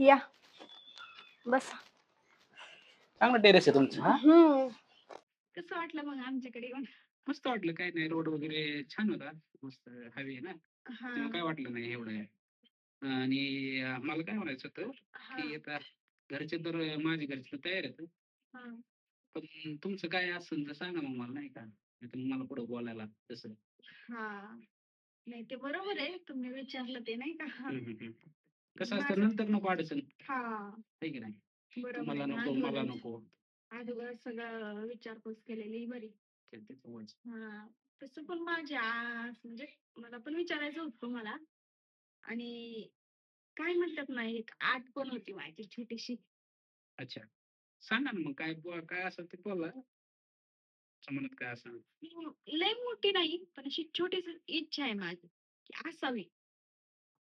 या. बस. चांगलं टेरेस आहे तुमचं हा? हम्म. कसं वाटलं मग आमच्याकडे येऊन? मस्त वाटलं काय नाही रोड वगैरे छान होता मस्त हवी आहे ना. हा. तेव्हा काय वाटलं नाही एवढं? आणि अं, मला काय म्हणायचं होतं हा, की आता घरचे तर माझे घरचे तर तयार आहेत. हा. पण तुमचं काय असेल तर सांगा मग मला नाही का? नाहीतर मग मला पुढे बोलायला तसं. हा. नाही ते बरोबर आहे. तुम्ही विचारलं ते नाही का? हम्म, हम्म, हम्म. कसं असतं नंतर नको अडचण. हा. आहे की नाही? बरोबर मला आहे. नको मला नको. अगोदर सगळं विचारपूस केलेली बरी. ते-. हा. तसं पण माझ्या म्हणजे मला पण विचारायचं होतं मला आणि काय म्हणतात ना एक आठ पण होती माझी छोटीशी. अच्छा. सांगा ना मग काय काय असेल ते बोला. तुमच्या मनात काय असेल? लय मोठी नाही पण अशी छोटीशी इच्छा आहे माझी की असावी.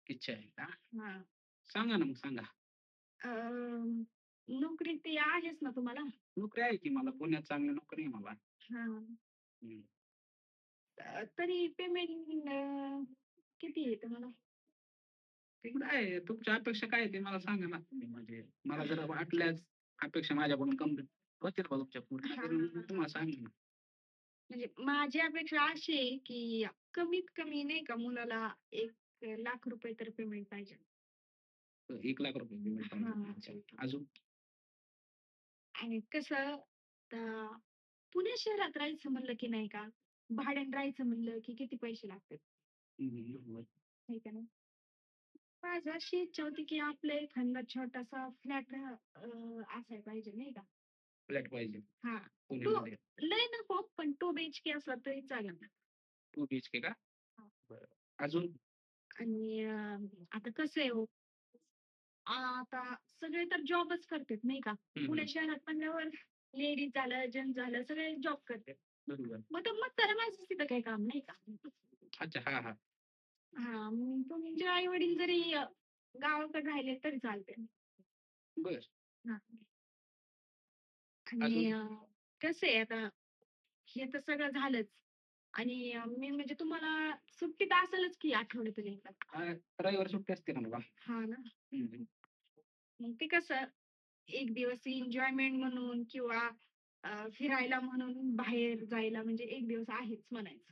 इच्छा आहे का? हा सांगा ना मग सांगा. अं, नोकरी ते आहेच ना तुम्हाला? नोकरी आहे की मला? पुण्यात चांगली नोकरी आहे मला. हा. तरी पेमेंट किती आहे तुम्हाला? तिकडे आहे. तुमच्या अपेक्षा काय आहे ते मला सांगा ना तुम्ही. म्हणजे मला जर वाटल्याच अपेक्षा माझ्याकडून कमी होतील बा तुमच्या पूर्ण तर मी तुम्हाला सांगेन म्हणजे माझी अपेक्षा अशी आहे की कमीत कमी नाही का मुलाला एक लाख रुपये तर पेमेंट पाहिजे. एक लाख रुपये पाहिजे. हा. अच्छा. अजून? आणि कसं पुणे शहरात राहायचं म्हणलं की नाही का? भाड्याने राहायचं म्हणलं की किती पैसे लागतात? हम्म. नाही का नाही? माझी अशी इच्छा होती की आपल्या एखादा छोटासा फ्लॅट असायला पाहिजे नाही का? फ्लॅट पाहिजे. हा. पुण्यामध्ये. लय नको पण टू बी एच के असला तरी चालेल. Two B H K? का. बरं. अजून? आणि अं, आता कसं आहे हो आता सगळे तर जॉबच करतात नाही का. पुणे शहरात म्हणल्यावर लेडीज झालं जेंट्स झालं सगळे जॉब करतात. बरोबर. मग तर मग तर माझं तिथं काही काम नाही का. अच्छा हा हा. हा मग तुमचे आई वडील जरी अं, गावाकडे राहिले तरी चालते बर. हा. आणि अजून? अं, कसं आहे आता हे तर सगळं झालंच. आणि अं, मी म्हणजे तुम्हाला सुट्टी तर असेलच की आठवड्यातून एकदा? हा, रविवार सुट्टी असते ना मला हा ना. हम्म. मग ते कसं एक दिवस एन्जॉयमेंट म्हणून किंवा अं, फिरायला म्हणून बाहेर जायला म्हणजे एक दिवस आहेच म्हणायचं.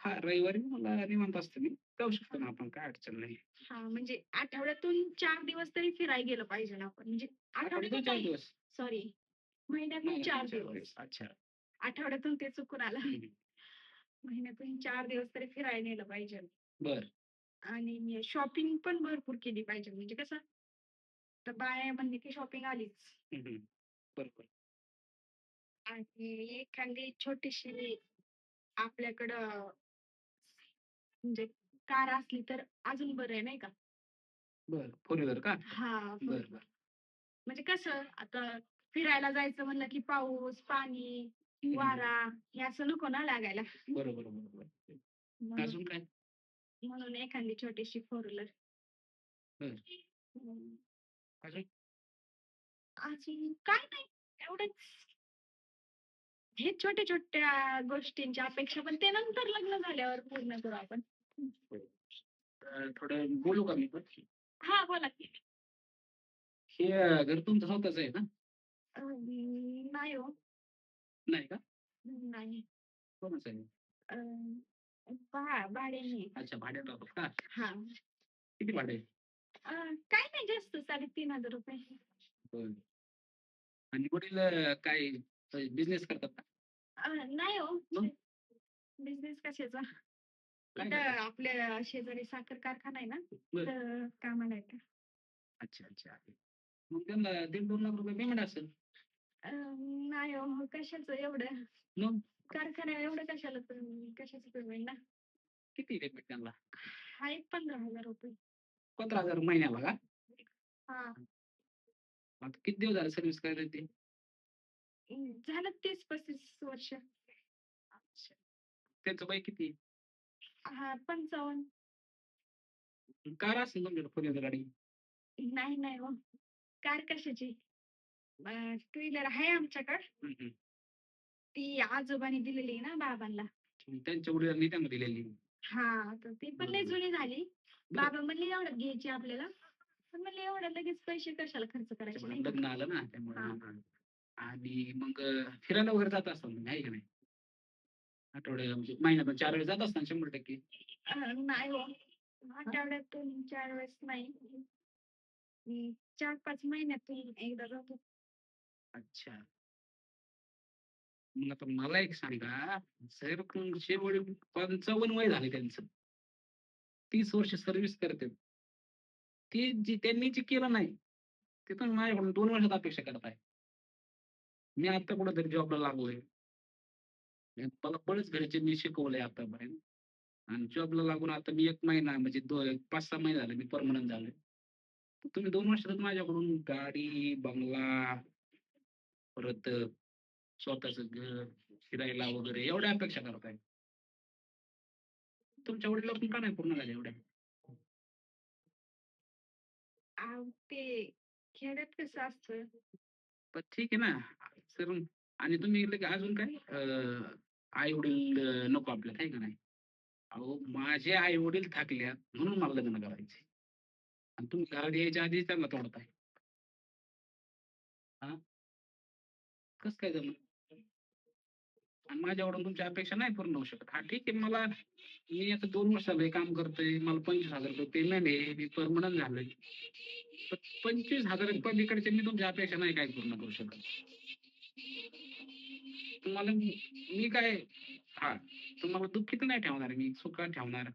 हा रविवारी मला निवांत असतं मी. जाऊ शकतो ना आपण काय अडचण नाही. हा म्हणजे आठवड्यातून चार दिवस तरी फिरायला गेलं पाहिजे ना आपण. म्हणजे आठवड्यातून चार दिवस? सॉरी महिन्यातून चार दिवस. अच्छा. आठवड्यातून ते चुकून आला. हम्म. महिन्यातून चार दिवस तरी फिरायला नेलं पाहिजे. बर. आणि शॉपिंग पण भरपूर केली पाहिजे. म्हणजे कसं तर बाया म्हणले की शॉपिंग आलीच. बरोबर. आणि एखादी छोटीशी आपल्याकडं म्हणजे कार असली तर अजून बरं आहे नाही का? बर. फोर व्हीलर का? हा बर बर. म्हणजे कसं आता फिरायला जायचं म्हणलं की पाऊस पाणी. वारा हे असं नको ना लागायला. बरोबर बरोबर. म्हणून अजून काय? म्हणून एखादी छोटीशी फोर व्हीलर. अजून? अजून काय नाही एवढंच. हे छोट्या छोट्या गोष्टींची अपेक्षा पण ते नंतर लग्न झाल्यावर पूर्ण करू आपण. अं, थोडं बोलू का मी पण? हा बोला की. हे अं, घर तुमचं स्वतःच आहे ना? अं, नाही हो. नाही का? नाही. कोणाचं आहे अं, भा- भाड्याने. अच्छा भाड्यात राहतो का हा. किती भाडे अं, काय नाही जास्त साडेतीन हजार रुपये. बर. आणि वडील अं, काय बिझनेस करतात का? अं, नाही हो. मग? बिझनेस कशाचा? काय इथं करतात? आपल्या शेजारी साखर कारखाना आहे ना बर. तर कामाला येतं अच्छा अच्छा. मग त्यांना दीड दोन लाख रुपये पेमेंट असेल. अं, नाही हो मग कशाचं एवढं? मग? कारखान्यावर एवढं कशाला पण- कशाचं पेमेंट ना? किती पेमेंट त्यांना? हा एक पंधरा हजार रुपये. पंधरा हजार महिन्याला का? हा. आता किती दिवस झाले सर्व्हिस करायला ते? अं, झालं तीस पस्तीस वर्ष. त्यांचं वय किती? हा पंचावन्न. कार असेल तुमच्याकडे फोर गाडी? नाही नाही हो. कार कशाची? टू व्हीलर आहे आमच्याकडे. ती आजोबांनी दिलेली आहे ना बाबांना. त्यांच्या वडिलांनी त्यांना दिलेली. हा तर ती पण लय बरोबर. जुनी झाली. बाबा म्हणले एवढं घ्यायची आपल्याला. पण म्हणलं एवढं लगेच पैसे कशाला खर्च करायचे? त्याच्यामुळे नाही का? लग्न आलं ना त्यामुळे हा. आणि मग अं, फिरायला वगैरे जात असाल तुम्ही आहे का नाही? आठवड्याला म्हणजे महिन्यातून चार वेळेस जात असताना शंभर टक्के. अं, नाही हो. आठवड्यातून चार वेळेस नाही. चार पाच महिन्यातून एकदा जातो. अच्छा. मग आता मला एक सांगा जर तुमचे वडील पंचावन्न वय झाले त्यांचं. तीस वर्ष सर्व्हिस करते. ते जे त्यांनी जे केलं नाही ते तुम्ही माझ्याकडून दोन वर्षात अपेक्षा करताय. मी आता कुठेतरी जॉबला लागलोय मी- मला बरेच घरच्यांनी शिकवलंय आतापर्यंत. आणि जॉबला लागून आता मी एक महिना म्हणजे दो पाच सहा महिने झाले मी परमनंट झालोय. तुम्ही दोन वर्षात माझ्याकडून गाडी बंगला परत स्वतःच घर फिरायला वगैरे एवढ्या अपेक्षा करताय तुमच्या वडिलांकडून का नाही पूर्ण झाल्या एवढ्या? ते खेड्यात कसं असतं? पण ठीक आहे ना. सर आणि तुम्ही लगे अजून काय? आई वडील नको आपल्याला आहे का नाही? अहो माझे आई वडील थकल्यात म्हणून मला लग्न करायचे. आणि तुम्ही घरात यायच्या आधीच त्यांना तोडताय. हा? कस काय जमलं आणि माझ्याकडून तुमच्या अपेक्षा नाही पूर्ण होऊ शकत. हा ठीक आहे मला मी आता दोन वर्ष झाले काम करतोय मला पंचवीस हजार रुपये पेमेंट आहे मी परमनंट झालोय. पण पंचवीस हजार पलीकडचे मी तुमच्या अपेक्षा नाही काय पूर्ण करू शकत. तुम्हाला मी काय हा तुम्हाला दुःखीत नाही ठेवणार मी सुखात ठेवणार.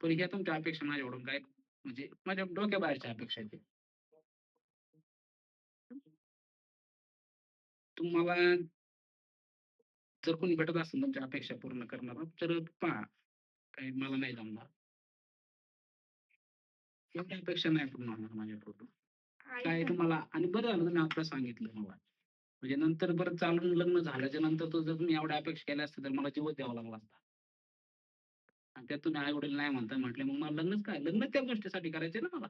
पण ह्या तुमच्या अपेक्षा माझ्याकडून काय म्हणजे माझ्या डोक्याबाहेरच्या अपेक्षा आहेत. तुम्हाला जर कोणी भेटत असेल तुमच्या अपेक्षा पूर्ण करणार तर पहा काही मला नाही जमणार. एवढ्या अपेक्षा नाही पूर्ण होणार माझ्याकडून काय तुम्हाला आणि बरं झालं तुम्ही आता सांगितलं मला. म्हणजे नंतर बरं चालून लग्न झाल्याच्यानंतर तो जर तुम्ही एवढ्या अपेक्षा केल्या असत्या तर मला जीवच द्यावा लागला असता. आणि त्यात तुम्ही आई वडील नाही म्हणता म्हटले मग मला लग्नच काय लग्न त्या गोष्टीसाठी करायचे ना मला.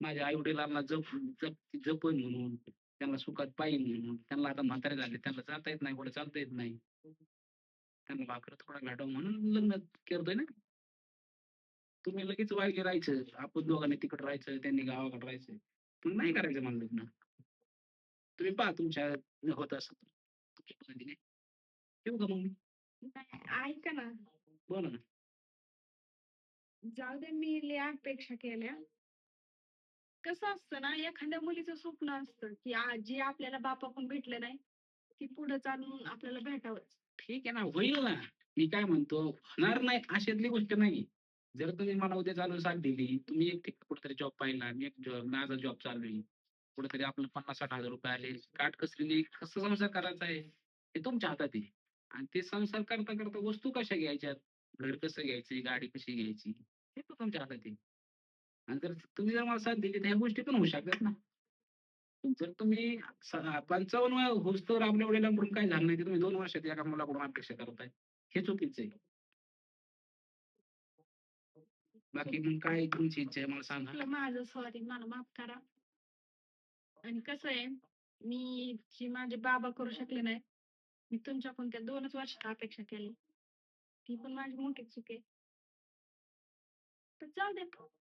माझ्या आई वडिलांना जप जप जपन म्हणून. त्यांना सुखात पाहिजे म्हणून त्यांना आता म्हातारे झाले. त्यांना जाता येत नाही पुढे चालता येत नाही. त्यांना भाकर थोडा घाटावं म्हणून लग्न करतोय ना. तुम्ही लगेच वाईट राहायचं. आपण दोघांनी तिकडे राहायचं त्यांनी गावाकडे राहायचं. पण नाही करायचं मला लग्न. तुम्ही पहा तुमच्या होत असत ठेवू का मग मी? ऐका ना. बोला ना. जाऊ दे मी लय अपेक्षा केल्या. कसं असतं ना एखाद्या मुलीचं स्वप्न असतं की आजी जे आपल्याला बापाकडून भेटलं नाही ती पुढे चालून आपल्याला भेटावंच. ठीक आहे ना होईल ना. मी काय म्हणतो होणार नाही अशातली गोष्ट नाही. जर तुम्ही मला उद्या चालून साथ दिली तुम्ही एक कुठेतरी जॉब पाहिला मी एक जॉब माझा जॉब चालू आहे. कुठेतरी आपलं पन्नास साठ हजार रुपये आले काट काटकसरीने कसं संसार करायचा आहे हे तुमच्या हातात आहे. आणि ते संसार करता करता वस्तू कशा घ्यायच्यात? घर कसं घ्यायची गाडी कशी घ्यायची हे पण तुमच्या हातात आहे. आणि तुम्ही जर मला साथ दिली तर ह्या गोष्टी पण होऊ शकतात ना. जर तुम्ही पंचावन्न वय होस्तोवर आपल्या वडिलांकडून काय झालं नाही. ते तुम्ही दोन वर्षात एका मुलाकडून अपेक्षा करताय. हे चुकीचं आहे. बाकी मग काय तुमची इच्छा आहे? मला सांगा. माझं सॉरी मला माफ करा. आणि कसं आहे मी जी माझे बाबा करू शकले नाही मी तुमच्याकडून त्या दोनच वर्षात अपेक्षा केली. ती पण माझी मोठी चूक आहे. तर जाऊ दे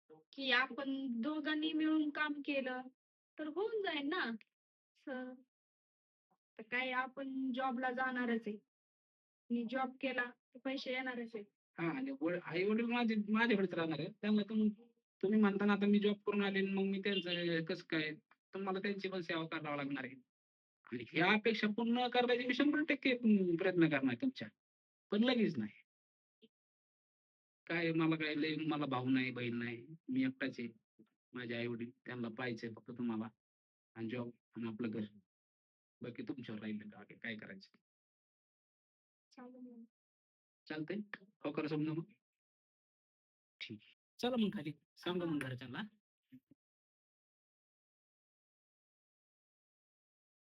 की आपण दोघांनी मिळून काम केलं तर होऊन जाईल ना. तर काय आपण जॉबला जाणारच आहे. मी जॉब केला तर पैसे येणारच आहे हा आणि आई वडील माझे माझ्याकडेच राहणार आहे त्यामुळे तुम तुम्ही म्हणताना आता मी जॉब करून आले मग मी त्यांचं कसं काय? तुम्हाला त्यांची पण सेवा करावं लागणार आहे. आणि ह्या अपेक्षा पूर्ण करण्याची मी शंभर टक्के प्रयत्न करणार तुमच्या. पण लगेच नाही. काय मला काय लय मला भाऊ नाही बहीण नाही. मी एकटाच आहे. माझे आई वडील त्यांना पाहिजे फक्त तुम्हाला. आणि जॉब आणि आपलं घर. बाकी तुमच्यावर राहिलं काय करायचं. चालतंय. हो करा समजा मग. ठीक. चला मग खाली. सांगा मग घरच्यांना.